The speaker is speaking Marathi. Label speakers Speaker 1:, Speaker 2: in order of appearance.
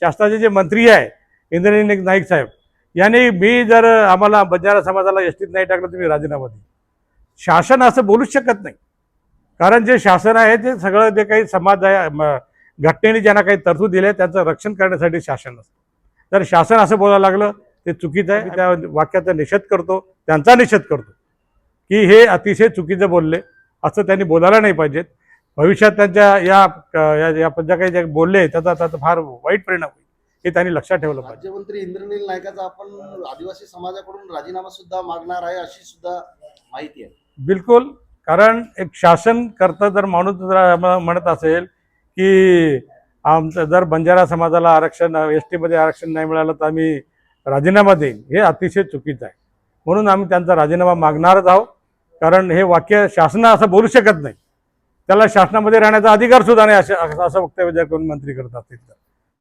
Speaker 1: शासनाचे जे मंत्री आहे इंद्रनील नाईक साहेब यांनी मी जर आम्हाला बंजारा समाजाला एसटीत नाही टाकलं तुम्ही राजीनामा दे शासन असं बोलूच शकत नाही. कारण जे शासन आहे ते सगळं जे काही समाज आहे म- घटनेने ज्यांना काही तरतूद दिले त्यांचं रक्षण करण्यासाठी शासन असतं. तर शासन असं बोलायला लागलं ते चुकीचं आहे. त्या वाक्याचा निषेध करतो त्यांचा निषेध करतो की हे अतिशय चुकीचं बोलले असं त्यांनी बोलायला नाही पाहिजेत. भविष्यात त्यांच्या या या या ज्या काही जे बोलले त्याचा त्याचा फार वाईट परिणाम होईल हे त्यांनी लक्षात ठेवलं पाहिजे.
Speaker 2: राज्यमंत्री इंद्रनील नायकाचा आपण आदिवासी समाजाकडून राजीनामा सुद्धा मागणार आहे अशी सुद्धा माहिती आहे.
Speaker 1: बिलकुल कारण एक शासन करता जर माणूस जर म्हणत असेल की आमचं जर बंजारा समाजाला आरक्षण एस टीमध्ये आरक्षण नाही मिळालं तर आम्ही राजीनामा देईन हे अतिशय चुकीचं आहे. म्हणून आम्ही त्यांचा राजीनामा मागणारच आहोत कारण हे वाक्य शासना असं बोलू शकत नाही. त्याला शासनामध्ये राहण्याचा अधिकार सुद्धा नाही असं असं वक्तव्य जर कोणी मंत्री करत असतील तर.